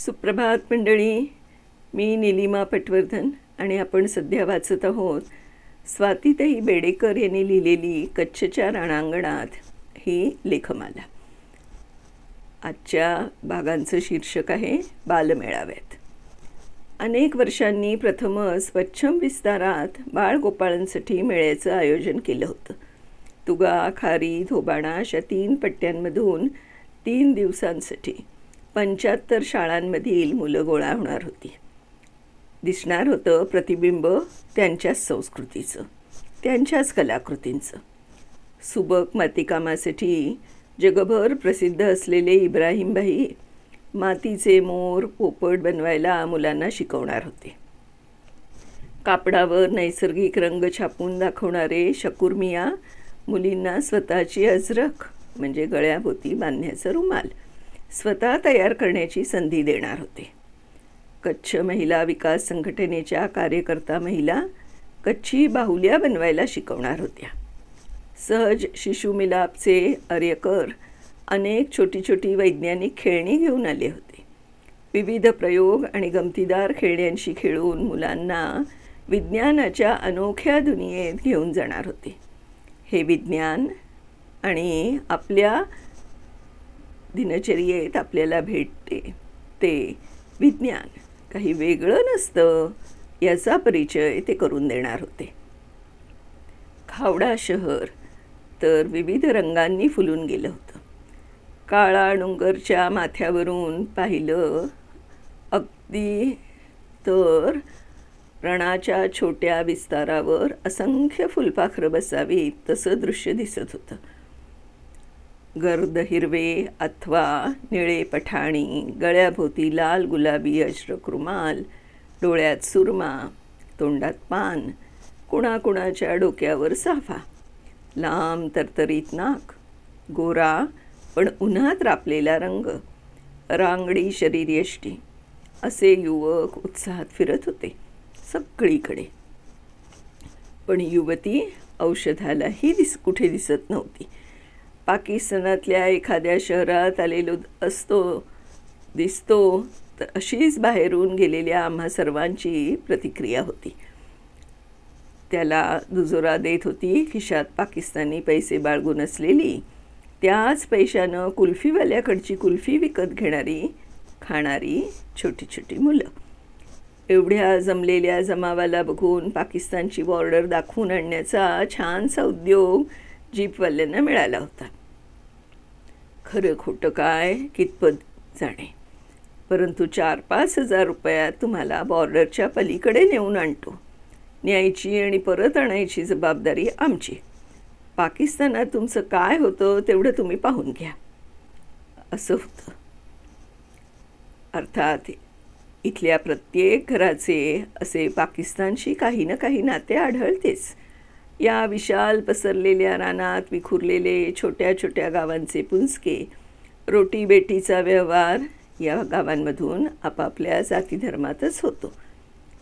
सुप्रभात मंडळी. मी निलिमा पटवर्धन आणि आपण सध्या वाचत आहोत स्वातीताई बेडेकर यांनी लिहिलेली कच्छच्या रणांगणात ही लेखमाला. आजच्या भागांचं शीर्षक आहे बालमेळाव्यात. अनेक वर्षांनी प्रथमच पश्चिम विस्तारात बाळगोपाळांसाठी मेळ्याचं आयोजन केलं होतं. तुगा खारी धोबाणा अशा तीन पट्ट्यांमधून तीन दिवसांसाठी. पंच्याहत्तर शाळांमधील मुलं गोळा होणार होती. दिसणार होतं प्रतिबिंब त्यांच्याच संस्कृतीचं त्यांच्याच कलाकृतींचं. सुबक मातीकामासाठी जगभर प्रसिद्ध असलेले इब्राहिमबाई मातीचे मोर पोपट बनवायला मुलांना शिकवणार होते. कापडावर नैसर्गिक रंग छापून दाखवणारे शकूरमिया मुलींना स्वतःची अजरक म्हणजे गळ्याभोवती बांधण्याचा रुमाल स्वतः तयार करण्याची संधी देणार होते. कच्छ महिला विकास संघटनेच्या कार्यकर्ता महिला कच्छी बाहुल्या बनवायला शिकवणार होत्या. सहज शिशुमिलापचे अर्यकर अनेक छोटी छोटी वैज्ञानिक खेळणी घेऊन आले होते. विविध प्रयोग आणि गमतीदार खेळण्यांशी खेळून मुलांना विज्ञानाच्या अनोख्या दुनियेत घेऊन जाणार होते. हे विज्ञान आणि आपल्या दिनचर्येत आपल्याला भेटते. ते विज्ञान काही वेगळं नसतं याचा परिचय ते करून देणार होते. खावडा शहर तर विविध रंगांनी फुलून गेलं होतं. काळा डोंगरच्या माथ्यावरून पाहिलं अगदी तर रणाच्या छोट्या विस्तारावर असंख्य फुलपाखरं बसावीत तसं दृश्य दिसत होतं. गर्द हिरवे अथवा निळे पठाणी गळ्याभोवती लाल गुलाबी अश्रक रुमाल डोळ्यात सुरमा तोंडात पान कुणाकुणाच्या डोक्यावर साफा लांब तरतरीत नाक गोरा पण उन्हात रापलेला रंग रांगडी शरीरयष्टी असे युवक उत्साहात फिरत होते सगळीकडे. पण युवती औषधालाही दिस कुठे दिसत नव्हती. पाकिस्तानातल्या एखाद्या शहरात आलेलो असतो दिसतो तर अशीच बाहेरून गेलेल्या आम्हा सर्वांची प्रतिक्रिया होती. त्याला दुजोरा देत होती खिशात पाकिस्तानी पैसे बाळगून असलेली त्याच पैशानं कुल्फीवाल्याकडची कुल्फी विकत घेणारी खाणारी छोटी छोटी मुलं. एवढ्या जमलेल्या जमावाला बघून पाकिस्तानची बॉर्डर दाखवून आणण्याचा छानसा उद्योग जीपवाल्यांना मिळाला होता. खरं खोटं काय कितपत जाणे. परंतु चार पाच हजार रुपयात तुम्हाला बॉर्डरच्या पलीकडे नेऊन आणतो. न्यायची आणि परत आणायची जबाबदारी आमची. पाकिस्तानात तुमचं काय होतं तेवढं तुम्ही पाहून घ्या. असं होतं. अर्थात इथल्या प्रत्येक घराचे असे पाकिस्तानशी काही ना काही नाते आढळतेच. या विशाल पसरलेल्या रानात विखुरलेले छोट्या छोट्या गावांचे पुंजके रोटी बेटीचा व्यवहार या गावांमधून आपापल्या जातीधर्मातच होतो.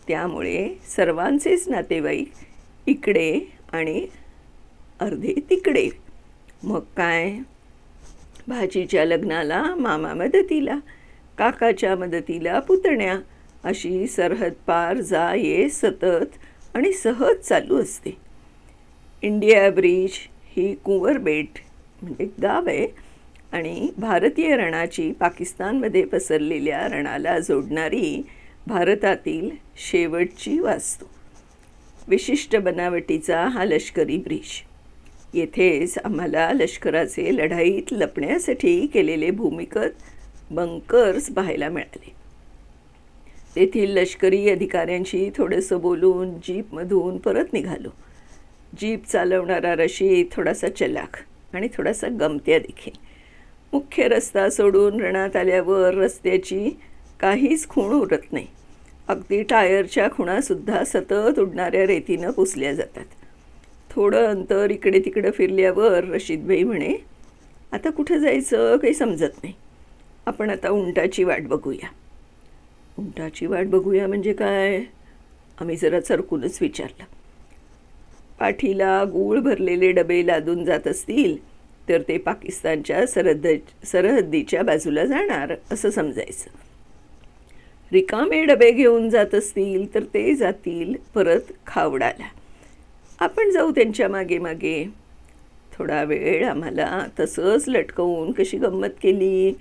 त्यामुळे सर्वांचेच नातेवाईक इकडे आणि अर्धे तिकडे. मग काय? भाजीच्या लग्नाला मामा मदतीला काकाच्या मदतीला पुतण्या अशी सरहद पार जा ये सतत आणि सहज चालू असते. इंडिया ब्रिज ही कुंवरबेट म्हणजे गाव आहे. आणि भारतीय रणाची पाकिस्तानमध्ये पसरलेल्या रणाला जोडणारी भारतातील शेवटची वास्तू. विशिष्ट बनावटीचा हा लष्करी ब्रिज. येथेच आम्हाला लष्कराचे लढाईत लपण्यासाठी केलेले भूमिगत बंकर्स पाहायला मिळाले. तेथील लष्करी अधिकाऱ्यांशी थोडंसं बोलून जीपमधून परत निघालो. जीप चालवणारा रशी थोडासा चलाख आणि थोडासा गमत्या देखील. मुख्य रस्ता सोडून रणात आल्यावर रस्त्याची काहीच खूण उरत नाही. अगदी टायरच्या खुणासुद्धा सतत उडणाऱ्या रेतीनं पुसल्या जातात. थोडं अंतर इकडे तिकडं फिरल्यावर रशीदभाई म्हणे आता कुठं जायचं काही समजत नाही. आपण आता उंटाची वाट बघूया. उंटाची वाट बघूया म्हणजे काय? आम्ही जरा चरकूनच विचारलं. पाठीला गूळ भरलेले डबे लादून जात असतील तर ते पाकिस्तानच्या सरहद सरहद्दीच्या बाजूला जाणार असं समजायचं. रिकामे डबे घेऊन जात असतील तर ते जातील परत खावडाला. आपण जाऊ त्यांच्या मागे मागे. थोडा वेळ आम्हाला तसंच लटकवून कशी गंमत केली?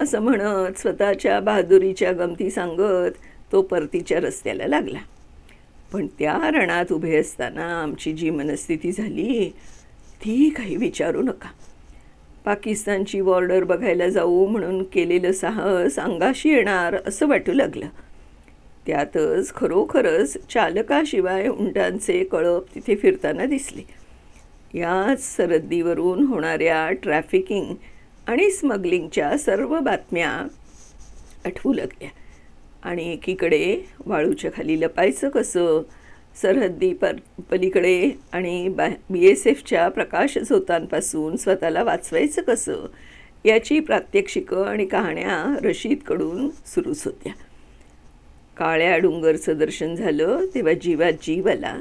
असं म्हणत स्वतःच्या बहादुरीच्या गमती सांगत तो परतीच्या रस्त्याला लागला. पण त्या रणात उभे असताना आमची जी मनस्थिती झाली ती काही विचारू नका. पाकिस्तानची बॉर्डर बघायला जाऊ म्हणून केलेलं साहस अंगाशी येणार असं वाटू लागलं. त्यातच खरोखरच चालकाशिवाय उंटांचे कळप तिथे फिरताना दिसले. याच सरहद्दीवरून होणाऱ्या ट्रॅफिकिंग आणि स्मगलिंगच्या सर्व बातम्या आठवू लागल्या. आणि एकीकडे वाळूच्या खाली लपायचं कसं? सरहद्दी पर पलीकडे आणि बा बी एस एफच्या प्रकाश झोतांपासून स्वतःला वाचवायचं कसं? याची प्रात्यक्षिकं आणि कहाण्या रशीदकडून सुरूच होत्या. काळ्या डोंगरचं दर्शन झालं तेव्हा जीवात जीव आला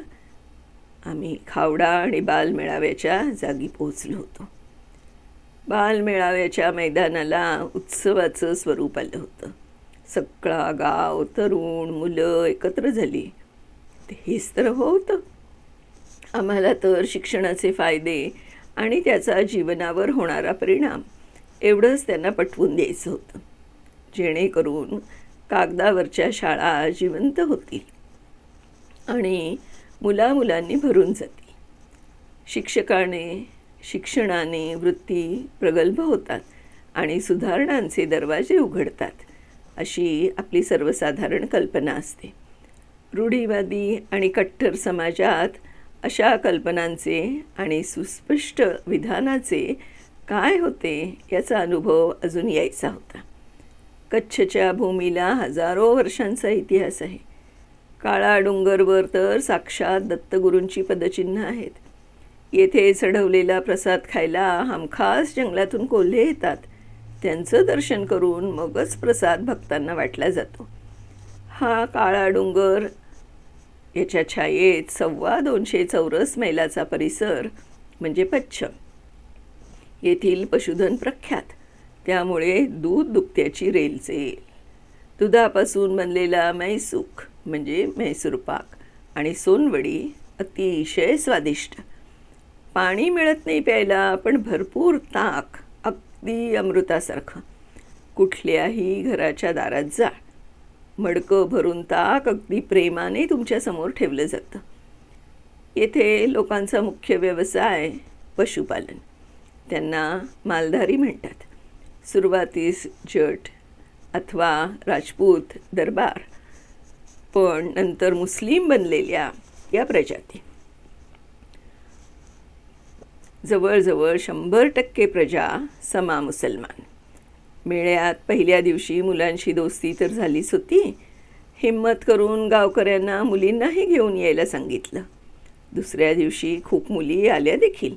आम्ही खावडा आणि बालमेळाव्याच्या जागी पोहोचलो होतो. बालमेळाव्याच्या मैदानाला उत्सवाचं स्वरूप आलं होतं. सगळा गाव तरुण मुलं एकत्र झाली. हेच तर होतं. आम्हाला तर शिक्षणाचे फायदे आणि त्याचा जीवनावर होणारा परिणाम एवढंच त्यांना पटवून द्यायचं होतं. जेणेकरून कागदावरच्या शाळा जिवंत होतील आणि मुलामुलांनी भरून जातील. शिक्षकाने शिक्षणाने वृत्ती प्रगल्भ होतात आणि सुधारणांचे दरवाजे उघडतात. अशी आपली सर्वसाधारण कल्पना असते. रूढीवादी आणि कट्टर समाजात अशा कल्पनांचे आणि सुस्पष्ट विधानाचे काय होते याचा अनुभव अजून यायचा होता. कच्छच्या भूमीला हजारो वर्षांचा इतिहास आहे. काळा डोंगरवर तर साक्षात दत्तगुरूंची पदचिन्ह आहेत. येथे चढवलेला प्रसाद खायला हमखास जंगलातून कोल्हे येतात. त्यांचं दर्शन करून मगच प्रसाद भक्तांना वाटला जातो. हा काळा डोंगर याच्या छायेत सव्वा दोनशे चौरस मैलाचा परिसर म्हणजे पश्चिम येथील पशुधन प्रख्यात त्यामुळे दूध दुभत्याची रेलचे दुधापासून बनलेला मैसूख म्हणजे मैसूर पाक आणि सोनवडी अतिशय स्वादिष्ट. पाणी मिळत नाही प्यायला पण भरपूर ताक. अगदी अमृतासारखं. कुठल्याही घराच्या दारात जा. मडकं भरून ताक अगदी प्रेमाने तुमच्यासमोर ठेवलं जातं. येथे लोकांचा मुख्य व्यवसाय पशुपालन. त्यांना मालधारी म्हणतात. सुरुवातीस जट अथवा राजपूत दरबार पण नंतर मुस्लिम बनलेल्या या प्रजाती. जवळजवळ शंभर टक्के प्रजा समा मुसलमान. मेळ्यात पहिल्या दिवशी मुलांशी दोस्ती तर झालीच होती. हिंमत करून गावकऱ्यांना मुलींनाही घेऊन यायला सांगितलं. दुसऱ्या दिवशी खूप मुली आल्या देखील.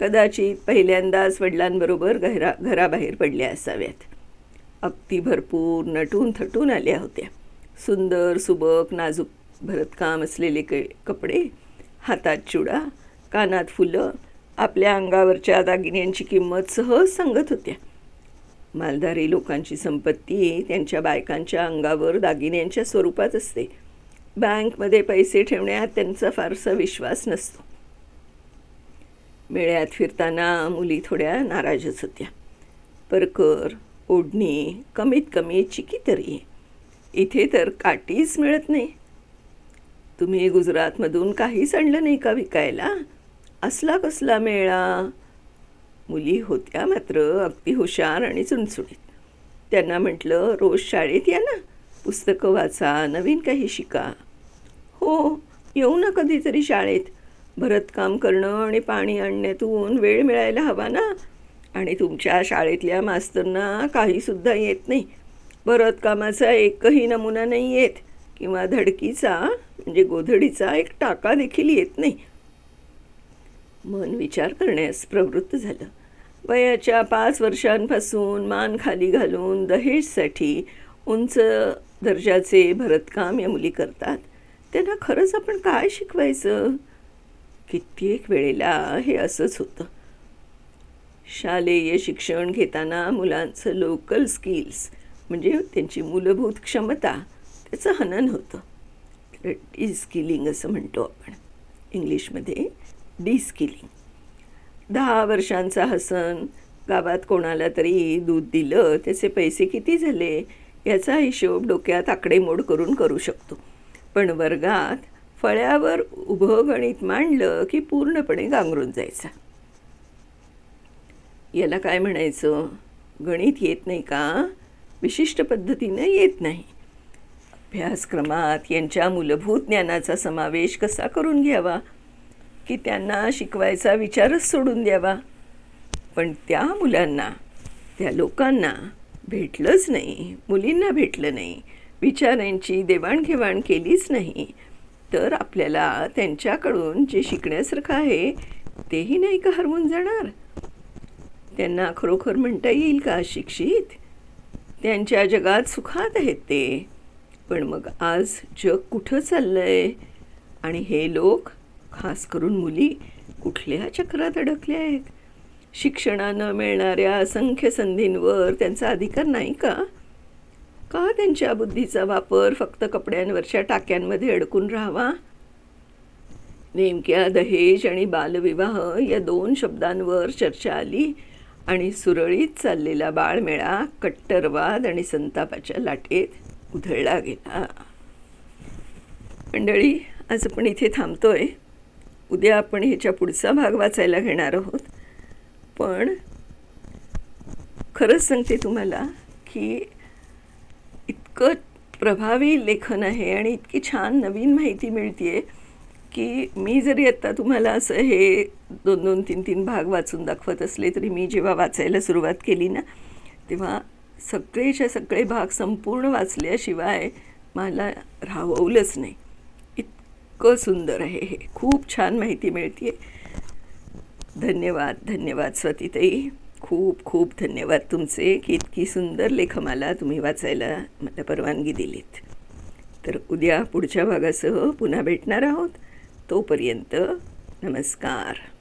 कदाचित पहिल्यांदाच वडिलांबरोबर घरा घराबाहेर पडल्या असाव्यात. अगदी भरपूर नटून थटून आल्या होत्या. सुंदर सुबक नाजूक भरतकाम असलेले क कपडे हातात चुडा कानात फुलं आपल्या अंगावरच्या दागिन्यांची किंमत सहज सांगत होत्या. मालधारी लोकांची संपत्ती त्यांच्या बायकांच्या अंगावर दागिन्यांच्या स्वरूपात असते. बँकमध्ये पैसे ठेवण्यात त्यांचा फारसा विश्वास नसतो. मेळ्यात फिरताना मुली थोड्या नाराजच होत्या. परकर ओढणी कमीत कमी चिकी तरी इथे तर काठीच मिळत नाही. तुम्ही गुजरातमधून काहीच आणलं नाही का विकायला? असला कसला मेळा. मुली होत्या मात्र अगदी हुशार आणि चुणचुणीत. त्यांना म्हटलं रोज शाळेत या ना. पुस्तकं वाचा नवीन काही शिका. हो येऊ ना कधीतरी शाळेत. भरतकाम करणं आणि पाणी आणण्यातून वेळ मिळायला हवा ना. आणि तुमच्या शाळेतल्या मास्तरना काहीसुद्धा येत नाही. भरतकामाचा एकही नमुना नाही येत. किंवा धडकीचा म्हणजे गोधडीचा एक टाका देखील येत नाही. मन विचार करण्यास प्रवृत्त झालं. वयाच्या पाच वर्षांपासून मान खाली घालून दहेजसाठी उंच दर्जाचे भरतकाम या मुली करतात. त्यांना खरंच आपण काय शिकवायचं? कित्येक वेळेला हे असंच होतं. शालेय शिक्षण घेताना मुलांचं लोकल स्किल्स म्हणजे त्यांची मूलभूत क्षमता त्याचं हनन होतं. तर डिस्किलिंग असं म्हणतो आपण. इंग्लिशमध्ये डिस्किलिंग दहा वर्षांचा हसन गावात कोणाला तरी दूध दिलं त्याचे पैसे किती झाले याचा हिशोब डोक्यात आकडेमोड करून करू शकतो. पण वर्गात फळ्यावर उभं गणित मांडलं की पूर्णपणे गांगरून जायचा. याला काय म्हणायचं? गणित येत नाही का? विशिष्ट पद्धतीनं येत नाही. अभ्यासक्रमात यांच्या मूलभूत ज्ञानाचा समावेश कसा करून घ्यावा? की त्यांना शिकवायचा विचारच सोडून द्यावा. पण त्या मुलांना त्या लोकांना भेटलंच नाही मुलींना भेटलं नाही विचारांची देवाणघेवाण केलीच नाही. तर आपल्याला त्यांच्याकडून जे शिकण्यासारखं आहे तेही नाही का हरवून जाणार? त्यांना खरोखर म्हणता येईल का शिक्षित? त्यांच्या जगात सुखात आहेत ते. पण मग आज जग कुठं चाललं आहे आणि हे लोक खास करून मुली कुठल्या चक्रात अडकल्या आहेत? शिक्षणानं मिळणाऱ्या असंख्य संधींवर त्यांचा अधिकार नाही का? का त्यांच्या बुद्धीचा वापर फक्त कपड्यांवरच्या टाक्यांमध्ये अडकून राहावा? नेमक्या दहेज आणि बालविवाह या दोन शब्दांवर चर्चा आली आणि सुरळीत चाललेला बाळमेळा कट्टरवाद आणि संतापाच्या लाटेत उधळला गेला. मंडळी आज आपण इथे थांबतोय. उद्या आपण ह्याच्या पुढचा भाग वाचायला घेणार आहोत. पण खरंच सांगते तुम्हाला की इतकं प्रभावी लेखन आहे आणि इतकी छान नवीन माहिती मिळते की मी जरी आत्ता तुम्हाला असं हे दोन दोन तीन तीन भाग वाचून दाखवत असले तरी मी जेव्हा वाचायला सुरुवात केली ना तेव्हा सगळेच्या सगळे भाग संपूर्ण वाचल्याशिवाय मला राहवलंच नाही. इतकं सुंदर आहे हे. खूप छान माहिती मिळते धन्यवाद धन्यवाद स्वातीताई. खूप खूप धन्यवाद तुमचे की इतकी सुंदर लेखमाला तुम्ही वाचायला मला परवानगी दिलीत. तर उद्या पुढच्या भागासह पुन्हा भेटणार आहोत. तोपर्यंत नमस्कार.